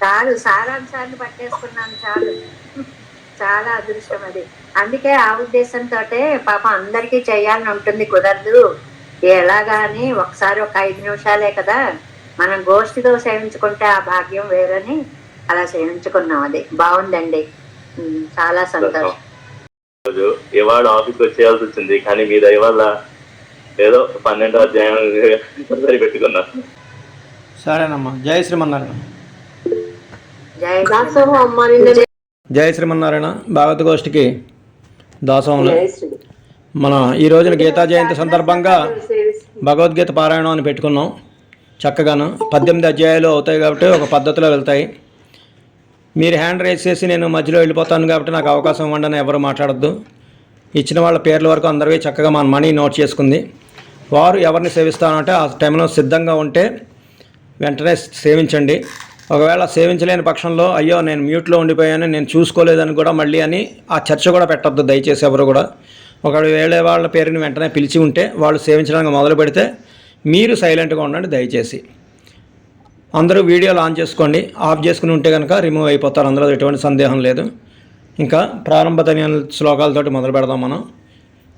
చాలు సారాంశాన్ని పట్టేసుకున్నాను చాలు. చాలా అదృష్టం అది. అందుకే ఆ ఉద్దేశంతో పాప అందరికీ చేయాలని ఉంటుంది కుదరదు. ఎలాగా అని ఒకసారి ఒక ఐదు నిమిషాలే కదా మనం గోష్ఠితో సేవించుకుంటే ఆ భాగ్యం వేరని అలా సేవించుకున్నాం అది. బాగుందండి. చాలా సంతోషం. రోజు ఇవాళ ఆఫీస్కి వచ్చేయాల్సి వచ్చింది కానీ మీ వల్ల ఏదో పన్నెండో అధ్యాయం సరిపెట్టుకున్నా సరేనమ్మా. జై శ్రీమన్నారాయణ. జై దాసోహం అమ్మ నిన్న జై శ్రీమన్నారాయణ భాగవత గోష్ఠికి దాసోములు మన ఈ రోజున గీతా జయంతి సందర్భంగా భగవద్గీత పారాయణం అని పెట్టుకున్నాం. చక్కగాను పద్దెనిమిది అధ్యాయాలు అవుతాయి కాబట్టి ఒక పద్ధతిలో వెళ్తాయి. మీరు హ్యాండ్ రైజ్ చేసి నేను మధ్యలో వెళ్ళిపోతాను కాబట్టి నాకు అవకాశం ఇవ్వండి అని ఎవరు మాట్లాడద్దు. ఇచ్చిన వాళ్ళ పేర్ల వరకు అందరివి చక్కగా మన మనీ నోట్ చేసుకుంది. వారు ఎవరిని సేవిస్తానంటే ఆ టైంలో సిద్ధంగా ఉంటే వెంటనే సేవించండి. ఒకవేళ సేవించలేని పక్షంలో అయ్యో నేను మ్యూట్లో ఉండిపోయాను నేను చూసుకోలేదని కూడా మళ్ళీ అని ఆ చర్చ కూడా పెట్టద్దు దయచేసి ఎవరు కూడా. ఒకవేళ వాళ్ళ పేరుని వెంటనే పిలిచి ఉంటే వాళ్ళు సేవించడానికి మొదలు పెడితే మీరు సైలెంట్గా ఉండండి దయచేసి. అందరూ వీడియోలు ఆన్ చేసుకోండి ఆఫ్ చేసుకుని ఉంటే కనుక రిమూవ్ అయిపోతారు అందులో ఎటువంటి సందేహం లేదు. ఇంకా ప్రారంభ శ్లోకాలతోటి మొదలు పెడదాం మనం.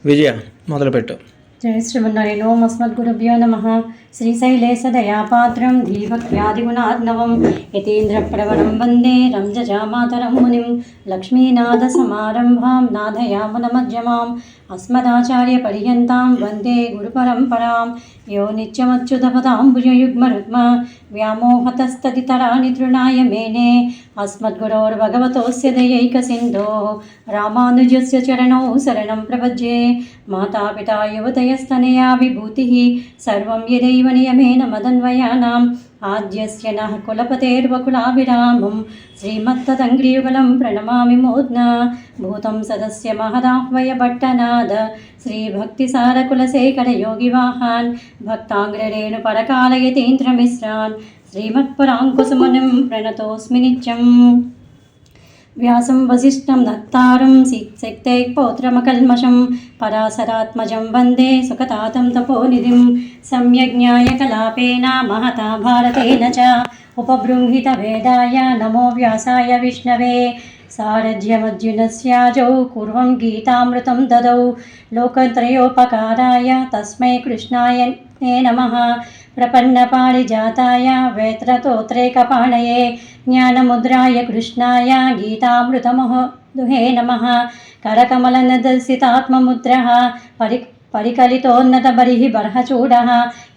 విజయ మొదలుపెట్టు. జయ శ్రీమన్నారాయణ ఓం అస్మద్గురుభ్యో నమ. శ్రీశైలే సదయాపాత్రం ధీభక్త్యాదిగుణార్ణవం యతీంద్రప్రవరం వందే రంజజామాతరం మునిం లక్ష్మీనాథసమారంభాం अस्मदाचार्यपर्यन्तां वन्दे गुरुपरम्परां यो नित्यमच्युतपदाम्बुजयुग्मरुग्म व्यामोहतस्तदितराणि तृणाय मेने अस्मद्गुरोर्भगवतोऽस्य दयैकसिन्धोः रामानुजस्य चरणौ शरणं प्रपद्ये मातापिता युवतयस्तनया विभूतिः सर्वं यदैव नियमेन मदन्वयानां ఆద్యస్య నः కులపతేర్వకులాభిరామం శ్రీమత్తదంగ్రీయుగలం ప్రణమామి మోద్న భూతం సదస్య మహదాహ్వయ భట్టనాద శ్రీభక్తిసారకులశేఖరయోగివాహాన్ భక్తాంగ్రరేణు పరకాలయతీంద్రమిశ్రాన్ శ్రీమత్పరాంకుసుమనిం ప్రణతోస్మి నిత్యం వ్యాసం వశిష్టం దత్తారం శక్తై పౌత్రమకల్మషం పరాశరాత్మజం వందే సుఖతాతం తపోనిధిం. సమ్యజ్ఞాయ కలాపేన మహతా భారతేన చ ఉపబృంహితవేదాయ నమో వ్యాసాయ విష్ణవే. సారథ్యమర్జునస్యాజౌ పూర్వం గీతామృతం దదౌ. లోకత్రయోపకారాయ తస్మై కృష్ణాయ నమః. प्रपन्नपारिजाताय वेत्रतोत्रेकपाणये ज्ञानमुद्राय कृष्णाय गीतामृतमः दुहे नमः करकमलनदर्शितात्ममुद्रः परि परिकलितोन्नतबलिः बर्हचूडः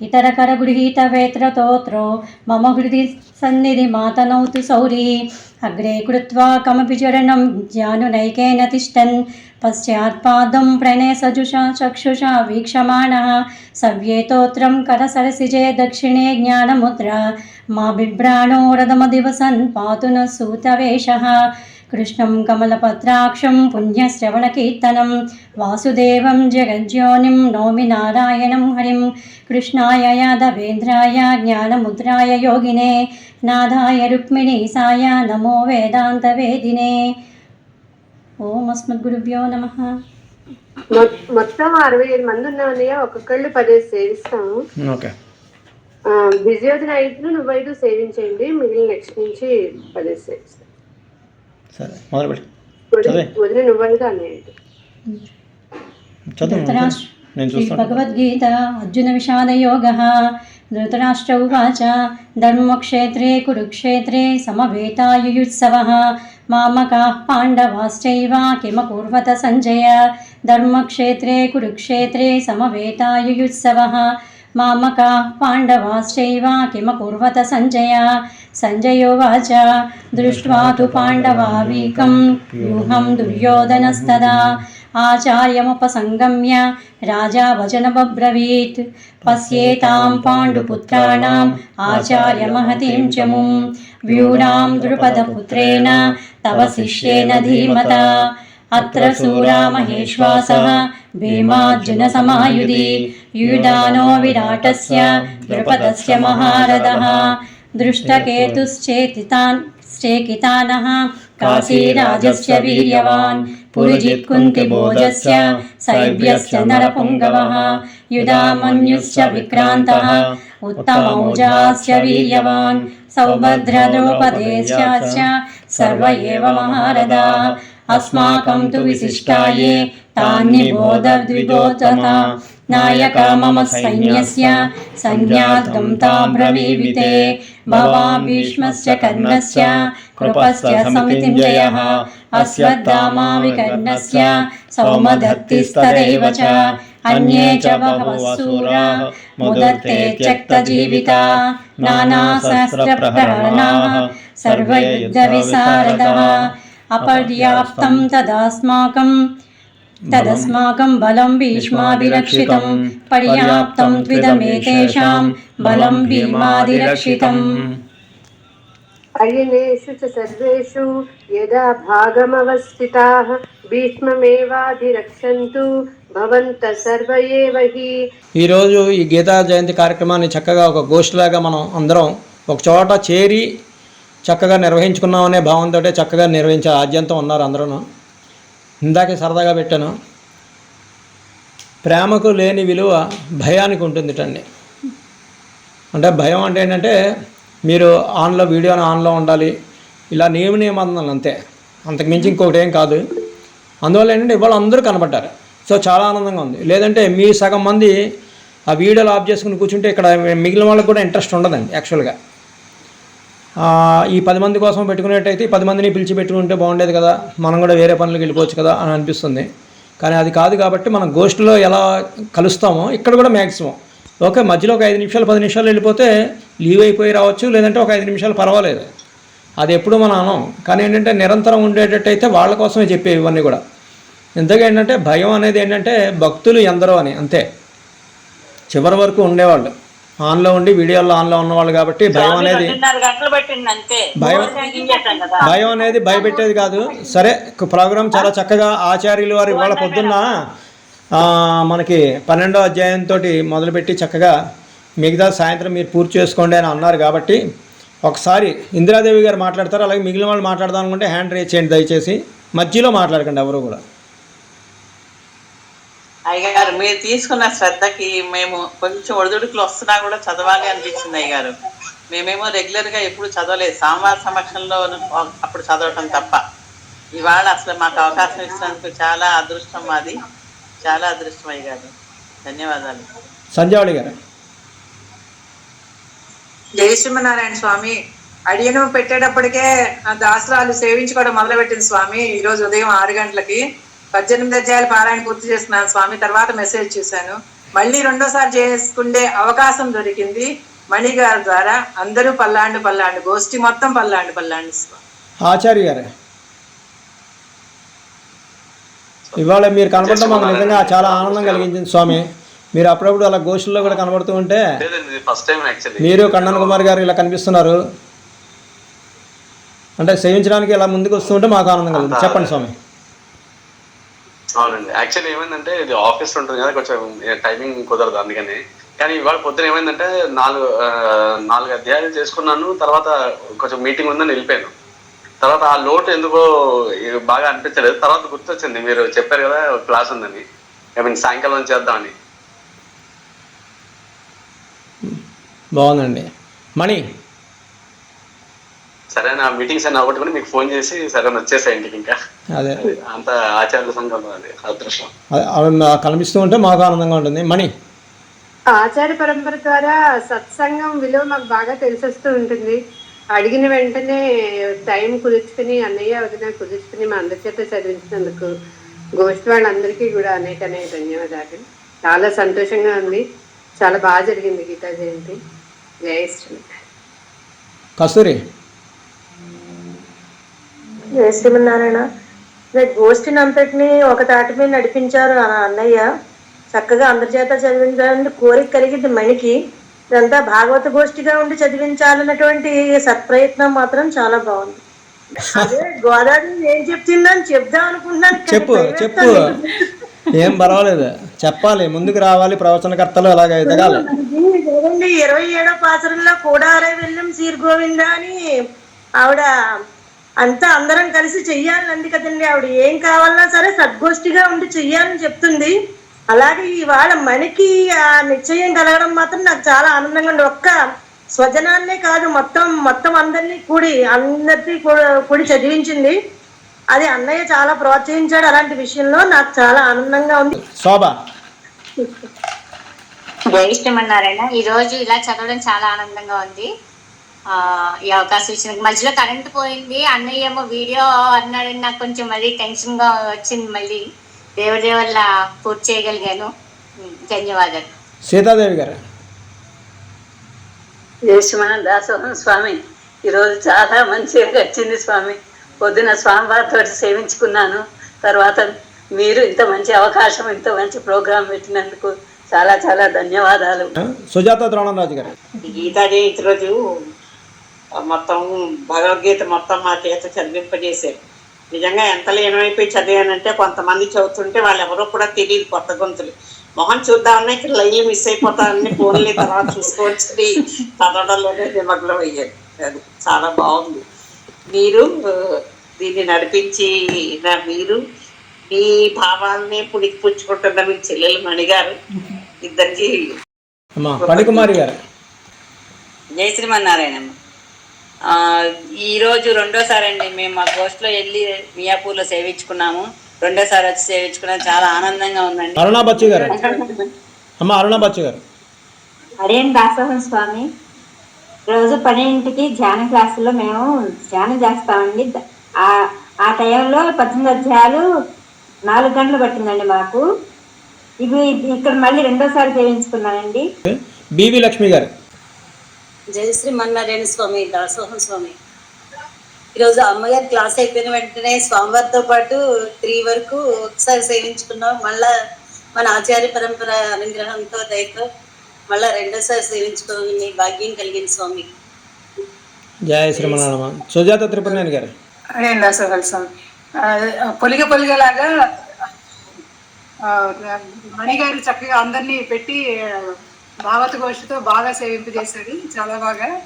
इतरकरगृहीतवेत्रतोत्रो मम हृदि सन्निधिमातनौतु सौरी अग्रे कृत्वा कमपि चरणं जानुनैकेन तिष्ठन् పశ్చాత్పాదం ప్రణయసజుషా చక్షుషా వీక్షమాణः సవ్యేతోత్రం కరసరసిజే దక్షిణే జ్ఞానముద్ర మా బిభ్రాణో రథమదివసన్ పాతు న సూతవేషः కృష్ణం కమలపత్రాక్షం పుణ్యశ్రవణకీర్తనం వాసుదేవం జగజ్యోనిం నోమి నారాయణం హరిం కృష్ణాయ యాదవేంద్రాయ జ్ఞానముద్రాయ యోగినే నాదాయ రుక్మిణీ సాయ నమో వేదాంతవేదినే ఓం అస్మద్గురుభ్యో నమ. మొత్తం అరవై ఏడు మంది ఉన్నామన్నయ్య ఒక్కొక్కళ్ళు పదే సేవిస్తాము. బిజీ అవుతున్న ఐదు నువ్వు ఐదు సేవించండి మిగిలిన నెక్స్ట్ నుంచి పదిహేను సేవిస్తాను వదిలి నువ్వు ఐదు భగవద్గీత అర్జున విషాదయోగ ధృతరాష్ట్ర ఉవాచ ధర్మక్షేత్రే కురుక్షేత్రే సమవేతాయుత్సవ धृतराष्ट्र उवाच धर्मक्षेत्रे कुरुक्षेत्रे समवेतायुयुत्सवः मामकाः पाण्डवाश्चैव किमकुर्वत सञ्जय धर्मक्षेत्रे कुरुक्षेत्रे समवेतायुयुत्सवः मामकाः पाण्डवाश्चैव किमकुर्वत सञ्जय सञ्जयोवाच दृष्ट्वा तु पाण्डवावीकं व्यूहं दुर्योधनस्तदा आचार्यमुपसङ्गम्य राजा वचनमब्रवीत् पश्येतां पाण्डुपुत्राणाम् आचार्यमहतीं च मुं व्यूढां द्रुपदपुत्रेण तव शिष्येन धीमता अत्र सूरामहेश्वासः भीमार्जुनसमायुधि युधानो विराटस्य द्रुपदस्य महारथः दृष्टकेतुश्चेतितान् श्चेकितानः काशीराजस्य वीर्यवान् पुरुजित्कुन्तिभोजस्य सैभ्यश्च नरपुङ्गवः युधामन्युश्च विक्रान्तः उत्तमौजास्य वीर्यवान् सौभद्रद्रौपदेश्याश्च सर्व एव महारदा अस्माकं तु विशिष्टाये तान्निबोधद्विगोचता नायका मम सैन्यस्य सैन्यार्थं ताब्रवीविते भवान् भीष्मस्य कर्णस्य कृपस्य समितिञ्जयः अश्वत्थामा विकर्णस्य सौमदत्तिस्तदैव च अन्ये च बहवः सूरा मुदत्ते त्यक्तजीविता नानासहस्रप्रहरणाः सर्वयुद्धविशारदः अपर्याप्तं तदस्माकं तदस्माकं बलं भीष्माभिरक्षितं पर्याप्तं त्विदमेतेषां बलं भीमादिरक्षितम् अयनेषु च सर्वेषु यदा भागमवस्थिताः भीष्ममेवाधिरक्षन्तु भवन्तः सर्व एव हि ఈరోజు ఈ గీతా జయంతి కార్యక్రమాన్ని చక్కగా ఒక గోష్ఠిలాగా మనం అందరం ఒక చోట చేరి చక్కగా నిర్వహించుకున్నామనే భావంతో చక్కగా నిర్వహించే ఆద్యంతం ఉన్నారు అందరూ ఇందాకే సరదాగా పెట్టాను. ప్రేమకు లేని విలువ భయానికి ఉంటుందిటండి. అంటే భయం అంటే ఏంటంటే మీరు ఆన్లో వీడియోని ఆన్లో ఉండాలి. ఇలా నియమ నియమాలు అంతే. అంతకుమించి ఇంకొకటి ఏం కాదు. అందువల్ల ఏంటంటే ఇవాళ అందరూ కనబడ్డారు. సో చాలా ఆనందంగా ఉంది. లేదంటే మీ సగం మంది ఆ వీడియోలు ఆఫ్ చేసుకుని కూర్చుంటే ఇక్కడ మిగిలిన వాళ్ళకి కూడా ఇంట్రెస్ట్ ఉండదండి యాక్చువల్గా ఈ పది మంది కోసం పెట్టుకునేట్టయితే ఈ పది మందిని పిలిచి పెట్టుకుంటే బాగుండేది కదా. మనం కూడా వేరే పనులకు వెళ్ళిపోవచ్చు కదా అని అనిపిస్తుంది. కానీ అది కాదు కాబట్టి మనం గోష్ఠిలో ఎలా కలుస్తామో ఇక్కడ కూడా మ్యాక్సిమం ఓకే మధ్యలో ఒక ఐదు నిమిషాలు పది నిమిషాలు వెళ్ళిపోతే లీవ్ అయిపోయి రావచ్చు లేదంటే ఒక ఐదు నిమిషాలు పర్వాలేదు. అది ఎప్పుడు మనం అనం కానీ ఏంటంటే నిరంతరం ఉండేటట్టయితే వాళ్ళ కోసమే చెప్పేవి ఇవన్నీ కూడా. ఇంతగా ఏంటంటే భయం అనేది ఏంటంటే భక్తులు ఎందరో అని అంతే. చివరి వరకు ఉండేవాళ్ళు. ఆన్లో ఉండి వీడియోల్లో ఆన్లో ఉన్నవాళ్ళు కాబట్టి భయం అనేది భయం భయం అనేది భయపెట్టేది కాదు. సరే ప్రోగ్రామ్ చాలా చక్కగా ఆచార్యులు వారు ఇవాళ పొద్దున్న మనకి పన్నెండో అధ్యాయంతో మొదలుపెట్టి చక్కగా మిగతా సాయంత్రం మీరు పూర్తి చేసుకోండి అని అన్నారు కాబట్టి ఒకసారి ఇందిరాదేవి గారు మాట్లాడతారు అలాగే మిగిలిన వాళ్ళు మాట్లాడదాం అనుకుంటే హ్యాండ్ రేజ్ చేయండి దయచేసి. మధ్యలో మాట్లాడకండి ఎవరు కూడా. అయ్యగారు మీరు తీసుకున్న శ్రద్ధకి మేము కొంచెం ఒడిదుడుకులు వస్తున్నా కూడా చదవాలి అనిపించింది అయ్యగారు. మేమేమో రెగ్యులర్గా ఎప్పుడు చదవలేదు. సాంబార్ సమక్షంలో అప్పుడు చదవటం తప్ప. ఇవాళ అసలు మాకు అవకాశం ఇచ్చినందుకు చాలా అదృష్టం మాది. చాలా అదృష్టం అయ్యగారు. ధన్యవాదాలు. సంజావళి గారు. జై శ్రీమనారాయణ స్వామి. అడియను పెట్టేటప్పటికే ఆ దాసరాలు సేవించుకోవడం మొదలుపెట్టింది స్వామి. ఈ రోజు ఉదయం ఆరు గంటలకి. పద్దెనిమిది అధ్యాయాలు పారాయణ పూర్తి చేస్తున్నాను. స్వామి తర్వాత మెసేజ్ చూశాను. మళ్ళీ రెండోసారి చేసుకుండే అవకాశం దొరికింది. మణి గారి ద్వారా అందరూ పల్లాండు పల్లాండు గోష్ఠి మొత్తం పల్లాండు పల్లాండు ఆచార్య గారు? ఇవాళ మీరు కనపడటం మాకు నిజంగా చాలా ఆనందం కలిగించింది స్వామి. మీరు అప్పుడప్పుడు అలా గోష్ఠుల్లో కూడా కనబడుతూ ఉంటే లేదండి ఫస్ట్ టైం యాక్చువల్లీ మీరు కണ്ണన్ కుమార్ గారు ఇలా కనిపిస్తున్నారు. అంటే సేవించడానికి ఇలా ముందుకు వస్తుంటే మాకు ఆనందం కలుగుతుంది చెప్పండి స్వామి. అవునండి. యాక్చువల్లీ ఏమైందంటే ఇది ఆఫీస్ ఉంటుంది కదా కొంచెం టైమింగ్ కుదరదు అందుకని. కానీ ఇవాళ పొద్దున ఏమైందంటే నాలుగు నాలుగు అధ్యాయాలు చేసుకున్నాను తర్వాత కొంచెం మీటింగ్ ఉందని వెళ్ళిపోయాను. తర్వాత ఆ లోటు ఎందుకో బాగా అనిపించలేదు. తర్వాత గుర్తొచ్చింది మీరు చెప్పారు కదా క్లాస్ ఉందని. ఐ మీన్ సాయంకాలం చేద్దామని. బాగుందండి. మణి సరే నా మీటింగ్స్ అన్ని అవ్వట్టుకుని మీకు ఫోన్ చేసి సరే వచ్చేసాయి ఇంటికి ఇంకా. అదే. అంత ఆచార్య సంఘం అది అదృష్టం. కనిపిస్తూ ఉంటే మాకు ఆనందంగా ఉంటుంది. మణి. ఆచార్య పరంపర ద్వారా సత్సంగం విలువ మాకు బాగా తెలిసొస్తూ ఉంటుంది. అడిగిన వెంటనే టైం కుదుర్చుకుని అన్నయ్య వదిన కుదుర్చుకుని మా అందరి చేత చదివించినందుకు గోష్ఠి వాళ్ళందరికీ కూడా అనేక అనేక ధన్యవాదాలు. చాలా సంతోషంగా ఉంది. చాలా బాగా జరిగింది గీతా జయంతి. జయ శ్రీ కస్తూరి. జయ శ్రీమన్నారాయణ రేపు గోష్ఠిని అంతటిని ఒక తాటి మీద నడిపించారు ఆ అన్నయ్య. చక్కగా అందరి చేత చదివించాలని కోరిక కలిగింది మణికి. ఇదంతా భాగవత గోష్ఠిగా ఉండి చదివించాలన్నటువంటి సత్ప్రయత్నం మాత్రం చాలా బాగుంది. అదే గోదావరి ఏం చెప్తుందని చెప్దాం అనుకుంటున్నాను చెప్పు చెప్పు. ఏం పర్వాలేదు. చెప్పాలి ముందుకు రావాలి ప్రవచనకర్తలు అలాగ ఎదగాలి. ఇరవై ఏడో పాసరంలో కూడారే వెళ్ళం సీర్ గోవింద అని ఆవిడ అంతా అందరం కలిసి చెయ్యాలని అంది కదండి ఆవిడ. ఏం కావాలన్నా సరే సద్గోష్ఠిగా ఉండి చెయ్యాలని చెప్తుంది. అలాగే ఇవాళ మణికి ఆ నిశ్చయం కలగడం మాత్రం నాకు చాలా ఆనందంగా ఉంది. ఒక్క స్వజనాన్నే కాదు మొత్తం మొత్తం అందరినీ కూడి అందరినీ కూడి చదివించింది. అది అన్నయ్య చాలా ప్రోత్సహించాడు. అలాంటి విషయంలో నాకు చాలా ఆనందంగా ఉంది. శోభ. జై శ్రీమన్నారాయణ. ఈ రోజు ఇలా చదవడం చాలా ఆనందంగా ఉంది. ఈ అవకాశం ఇచ్చిన మధ్యలో కరెంట్ పోయింది. అన్నయ్య ఏమో వీడియో అన్నాడని నాకు కొంచెం మళ్ళీ టెన్షన్గా వచ్చింది మళ్ళీ. దేవుడి వల్ల పూర్తి చేయగలిగాను. ధన్యవాదాలు. సీతాదేవి గారు. దాసోహం స్వామి. ఈరోజు చాలా మంచిగా వచ్చింది స్వామి. పొద్దున స్వామివారితో సేవించుకున్నాను. తర్వాత మీరు ఇంత మంచి అవకాశం ఇంత మంచి ప్రోగ్రాం పెట్టినందుకు చాలా చాలా ధన్యవాదాలు. సుజాత ద్రోణంరాజు గారు. గీతా జయంతి రోజు మొత్తం భగవద్గీత మొత్తం మా చేత చదివింపజేశారు. నిజంగా ఎంత లీనమైపోయి చదివానంటే కొంతమంది చదువుతుంటే వాళ్ళు ఎవరో కూడా తెలియదు కొత్త గొంతులు. మొహం చూద్దామన్నా ఇక్కడ లైన్లు మిస్ అయిపోతానని ఫోన్లు తర్వాత చూసుకోవచ్చు. చదవడంలోనే నిమగ్నం అయ్యారు. అది చాలా బాగుంది. మీరు దీన్ని నడిపించి మీరు మీ భావాలని పుడికి పుచ్చుకుంటున్న మీ చెల్లెలు మణిగారు ఇద్దరికి అమ్మా పణికుమారి గారు. జై శ్రీమన్నారాయణమ్మ ఈరోజు రెండోసారి అండి మేము మా గోష్ఠిలో వెళ్ళి మియాపూర్లో సేవించుకున్నాము. రెండోసారి వచ్చి సేవించుకున్నాం. చాలా ఆనందంగా ఉందండి. అరుణా బచ్చు గారు. అమ్మ అరుణా బచ్చు గారు. అదేం దాసోహం స్వామి. రోజు పన్నెండింటికి ధ్యాన క్లాసుల్లో మేము ధ్యానం చేస్తామండి. ఆ ఆ టైంలో పద్దెనిమిది అధ్యాయాలు నాలుగు గంటలు పట్టిందండి మాకు. ఇవి ఇక్కడ మళ్ళీ రెండోసారి చేయించుకున్నానండి బివి లక్ష్మి గారు. జై శ్రీ మన్నారాయణ స్వామి దాసోహం స్వామి. ఈరోజు అమ్మగారి క్లాస్ అయిపోయిన వెంటనే స్వామివారితో పాటు త్రీ వరకు ఒకసారి సేవించుకున్నాం. మళ్ళా మన ఆచార్య పరంపర అనుగ్రహంతో దయతో మళ్ళా రెండోసారి సేవించుకోని భాగ్యం కలిగింది స్వామి. జయ శ్రీమన్నారాయణ సుజాత త్రిపురనేని గారు. పొలిగ పొలిగలాగా మణిగారు చక్కగా అందరినీ పెట్టి భావత ఘోషతో బాగా సేవింపజేశారు చాలా బాగా.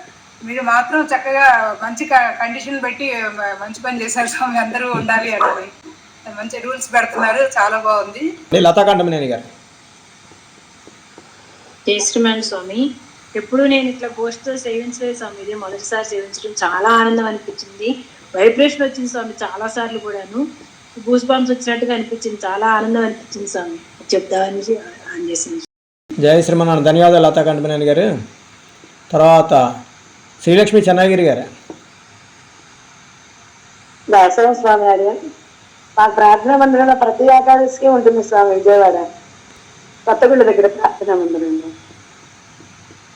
మీరు మాత్రం చక్కగా మంచి కండిషన్ పెట్టి మ- మంచి పని చేశారు స్వామి. అందరూ ఉండాలి అని మంచి రూల్స్ పెడుతున్నారు. చాలా బాగుంది. లతా కంఠమనేని గారు. జయశ్రీమాన్ స్వామి. ఎప్పుడు నేను ఇట్లా గోష్ఠితో సేవించలేదు స్వామి. ఇదే మొదటిసారి సేవించడం చాలా ఆనందం అనిపించింది. వైబ్రేషన్ వచ్చింది స్వామి చాలా సార్లు కూడాను. గూస్ బాంబ్స్ వచ్చినట్టుగా అనిపించింది. చాలా ఆనందం అనిపించింది స్వామి. చెప్దామని ఆన్ చేసింది జయ శ్రీమన్నారాయణ. ధన్యవాదాలు లతా కంఠమనేని గారు. తర్వాత శ్రీలక్ష్మి చెన్నగిరి గారు. దాసోహం స్వామి గారు. మా ప్రార్థన మందిరంలో ప్రతి ఏకాదశికి ఉంటుంది స్వామి విజయవాడ. కొత్తగుళ్ళ దగ్గర ప్రార్థన మందిరంలో.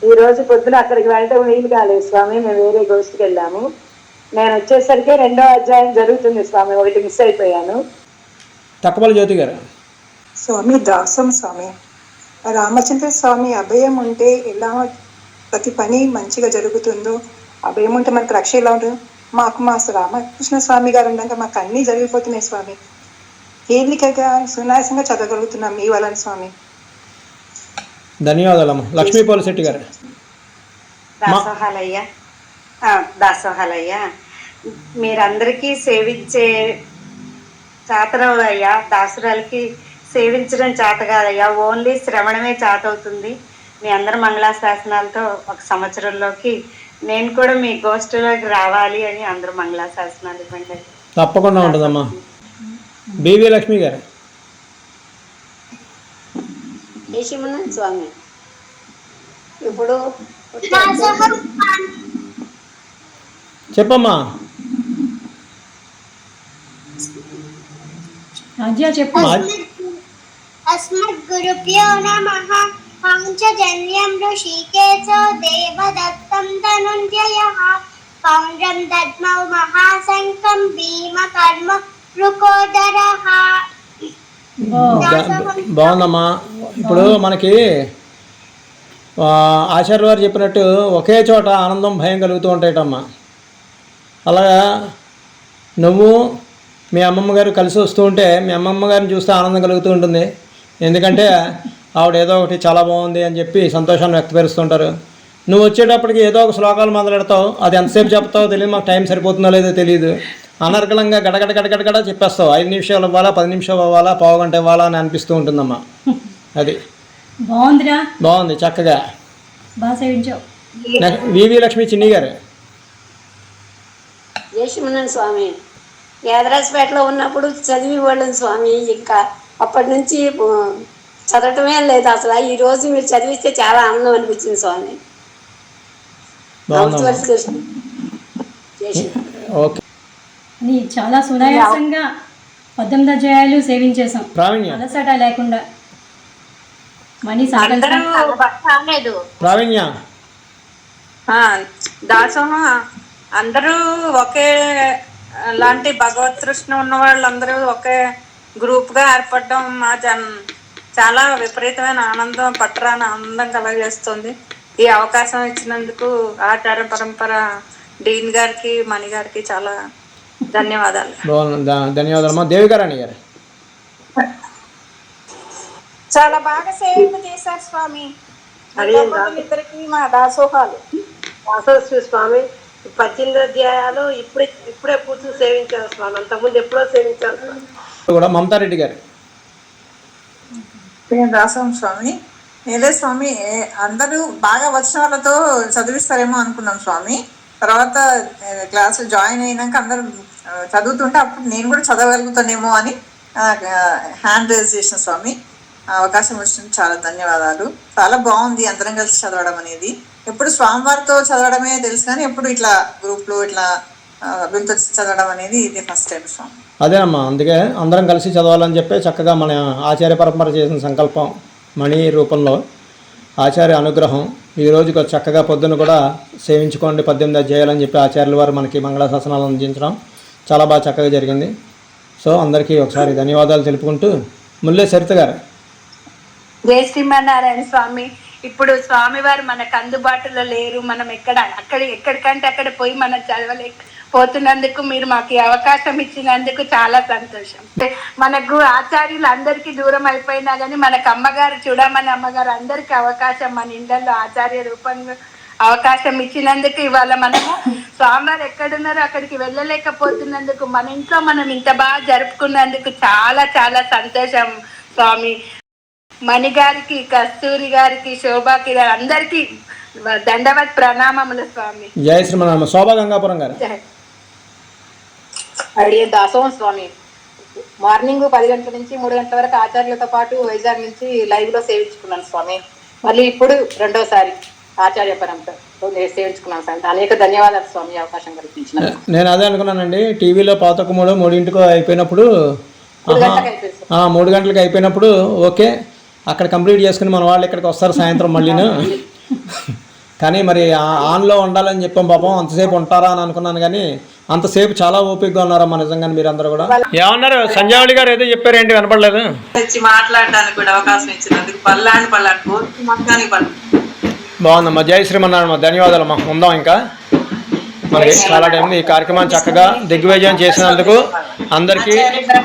ఈ రోజు పొద్దున అక్కడికి వెళ్ళటం వీలు కాలేదు స్వామి. మేము వేరే గోష్ఠికి వెళ్ళాము. నేను వచ్చేసరికి రెండో అధ్యాయం జరుగుతుంది స్వామి. ఒకటి మిస్ అయిపోయాను. తక్కపల్లి జ్యోతి గారు. స్వామి దాసం స్వామి. రామచంద్ర స్వామి అభయం ఉంటే ఎలా ప్రతి పని మంచిగా జరుగుతుందో? అభయం ఉంటే మనకు రక్ష ఎలా ఉంటుంది? మాకు మా రామకృష్ణ స్వామి గారు ఉండగా మాకు అన్నీ జరిగిపోతున్నాయి స్వామి. తేలికగా సునాయాసంగా చదవగలుగుతున్నాం మీ వలన స్వామి. ధన్యవాదాలమ్మ లక్ష్మీపాల్ శెట్టి గారు. దాసోహాలయ్య. ఆ, దాసోహాలయ్య. మీరందరికీ సేవించే చాతరవులయ్యా దాసురాలకి సేవించడం చేత కాదయ్యా. ఓన్లీ శ్రవణమే చేత అవుతుంది. మీ అందరి మంగళాశాసనాలతో ఒక సంవత్సరంలోకి నేను కూడా మీ గోష్ఠిలోకి రావాలి అని అందరూ మంగళాశాసనాలు ఇవ్వండి. తప్పకుండా ఉంటుందమ్మా. బివి లక్ష్మి గారు. స్వామి? ఇప్పుడు చెప్పమ్మా. చెప్పు. अस्मद्गुरुभ्यो नमः पञ्चजन्यं ऋषिकेशो देवदत्तं धनुञ्जयः पौण्ड्रं दद्मौ महाशङ्खं भीमकर्म रुकोदरः బా- బాగుందమ్మా ఇప్పుడు మనకి ఆ, ఆచార్య వారు చెప్పినట్టు ఒకే చోట ఆనందం భయం కలుగుతూ ఉంటాయటమ్మా అలాగా నువ్వు మీ అమ్మమ్మ గారు కలిసి వస్తూ ఉంటే మీ అమ్మమ్మ గారిని చూస్తే ఆనందం కలుగుతూ ఉంటుంది ఎందుకంటే ఆవిడ ఏదో ఒకటి చాలా బాగుంది అని చెప్పి సంతోషాన్ని వ్యక్తపరుస్తుంటారు. నువ్వు వచ్చేటప్పటికి ఏదో ఒక శ్లోకాలు మొదలెడతావు అది ఎంతసేపు చెప్తావో తెలియదు మాకు టైం సరిపోతుందో లేదో తెలియదు. అనర్గళంగా గడగడ గడగడ గడ చెప్పేస్తావు. ఐదు నిమిషాలు ఇవ్వాలా పది నిమిషాలు ఇవ్వాలా పావు గంట ఇవ్వాలా అని అనిపిస్తూ ఉంటుందమ్మా. అది. బాగుందిరా. బాగుంది చక్కగా. వివి లక్ష్మి చిన్ని గారు. జయశ్రీమన్నారాయణ స్వామి యాదరాజపేటలో ఉన్నప్పుడు చదివి వాళ్ళం స్వామి ఇంకా అప్పటి నుంచి చదవటమే లేదు అసలు. ఈ రోజు మీరు చదివిస్తే చాలా ఆనందం అనిపించింది స్వామి. కృష్ణ. అని చాలా సునాయాసంగా పద్దెనిమిది అధ్యాయాలు సేవించేసాం అలసట లేకుండా. మనీ రాలేదు ప్రావీణ్య. దాసోహం అందరూ ఒకే లాంటి భగవత్ తృష్ణ ఉన్న వాళ్ళందరూ ఒకే గ్రూప్గా ఏర్పడడం మా జన్ చాలా విపరీతమైన ఆనందం పట్టరాని ఆనందం కలగజేస్తుంది. ఈ అవకాశం ఇచ్చినందుకు ఆచార పరంపర డీన్ గారికి మణి గారికి చాలా ధన్యవాదాలు. బాగుంది ధ- ధన్యవాదాలమ్మా దేవి గారు గారు. చాలా బాగా సేవింపు చేశారు స్వామి. ఇద్దరికి మా దాసోహాలు. దాసోహ స్వామి పద్దెనిమిది అధ్యాయాలు ఇప్పుడే ఇప్పుడే కూర్చుని సేవించారు స్వామి. అంతకుముందు ఎప్పుడో సేవించారు స్వామి. కూడా మమతారెడ్డి గారు. నేను స్వామి ఏలే స్వామి అందరూ బాగా వచ్చిన వాళ్ళతో చదివిస్తారేమో అనుకున్నాం స్వామి. తర్వాత క్లాస్ జాయిన్ అయినాక అందరూ చదువుతుంటే అప్పుడు నేను కూడా చదవగలుగుతానేమో అని హ్యాండ్ రేజ్ చేసిన స్వామి. అవకాశం వచ్చిన చాలా ధన్యవాదాలు. చాలా బాగుంది అందరం కలిసి చదవడం అనేది. ఎప్పుడు స్వామివారితో చదవడమే తెలుసు కానీ ఎప్పుడు ఇట్లా గ్రూప్లో ఇట్లా ఆ, వీళ్ళతో చదవడం అనేది ఇది ఫస్ట్ టైం స్వామి. అదేనమ్మా అందుకే అందరం కలిసి చదవాలని చెప్పి చక్కగా మన ఆచార్య పరంపర చేసిన సంకల్పం మణి రూపంలో. ఆచార్య అనుగ్రహం ఈ రోజుకు చక్కగా పొద్దున కూడా సేవించుకోండి పద్దెనిమిది అధ్యాయాలని చెప్పి ఆచార్యుల వారు మనకి మంగళాశాసనాలు అందించడం చాలా బాగా చక్కగా జరిగింది. సో అందరికీ ఒకసారి ధన్యవాదాలు తెలుపుకుంటూ ముల్లే సరిత గారు. జయ శ్రీమన్నారాయణ స్వామి. ఇప్పుడు స్వామివారు మనకు అందుబాటులో లేరు మనం ఎక్కడ అక్కడ ఎక్కడికంటే అక్కడ పోయి మనం చదవలేకపోతున్నందుకు మీరు మాకు ఈ అవకాశం ఇచ్చినందుకు చాలా సంతోషం. మనకు ఆచార్యులు అందరికీ దూరం అయిపోయినా కానీ మనకు అమ్మగారు చూడమని అమ్మగారు అందరికీ అవకాశం మన ఇండల్లో ఆచార్య రూపంగా అవకాశం ఇచ్చినందుకు ఇవాళ మనము స్వామివారు ఎక్కడున్నారో అక్కడికి వెళ్ళలేకపోతున్నందుకు మన ఇంట్లో మనం ఇంత బాగా జరుపుకున్నందుకు చాలా చాలా సంతోషం స్వామి. మణి గారికి కస్తూరి గారికి శోభాకి అందరికి దండవత్ ప్రణామములు స్వామి. జయ శ్రీమన్నారాయణ. శోభా గంగాపురం గారు. అడిగే దాసోహం స్వామి మార్నింగ్ పది గంటల నుంచి మూడు గంటల వరకు ఆచార్యులతో పాటు వైజాగ్ నుంచి లైవ్లో సేవించుకున్నాను స్వామి. మళ్ళీ ఇప్పుడు రెండోసారి ఆచార్య స్వామి అనేక ధన్యవాదాలు స్వామి అవకాశం కల్పించిన. నేను అదే అనుకున్నానండి. టీవీలో పాతకు మూడు మూడింటికో అయిపోయినప్పుడు మూడు గంటలకు అయిపోయినప్పుడు ఓకే. అక్కడ కంప్లీట్ చేసుకుని మన వాళ్ళు ఇక్కడికి వస్తారు సాయంత్రం మళ్ళీను. కానీ మరి ఆన్లో ఉండాలని చెప్పాం పాపం అంతసేపు ఉంటారా అని అనుకున్నాను కానీ అంతసేపు చాలా ఓపికగా ఉన్నారమ్మా నిజంగా మీరు అందరూ కూడా. ఏమన్నారు? సంజయ్ గారు ఏదో చెప్పారేంటి వినపడలేదు. వచ్చి మాట్లాడడానికి కూడా అవకాశం ఇచ్చినందుకు బాగుందమ్మా. జై శ్రీమన్నారాయణ. ధన్యవాదాలమ్మా. ఉందాం ఇంకా. మనకి చాలా టైం. ఈ కార్యక్రమాన్ని చక్కగా దిగ్విజయం చేసినందుకు అందరికీ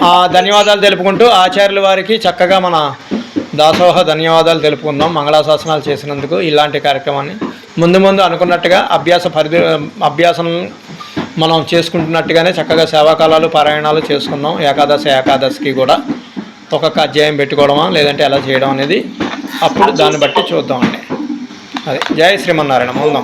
ఆ ధన్యవాదాలు తెలుపుకుంటూ ఆచార్యుల వారికి చక్కగా మన దాసోహ ధన్యవాదాలు తెలుపుకుందాం. మంగళాశాసనాలు చేసినందుకు ఇలాంటి కార్యక్రమాన్ని ముందు ముందు అనుకున్నట్టుగా అభ్యాస పరిధి అభ్యాసం మనం చేసుకుంటున్నట్టుగానే చక్కగా సేవాకాలాలు పారాయణాలు చేసుకుందాం. ఏకాదశి ఏకాదశికి కూడా ఒక్కొక్క అధ్యాయం పెట్టుకోవడమా లేదంటే ఎలా చేయడం అనేది అప్పుడు దాన్ని బట్టి చూద్దామండి. అదే. జయ శ్రీమన్నారాయణ. ఉందాం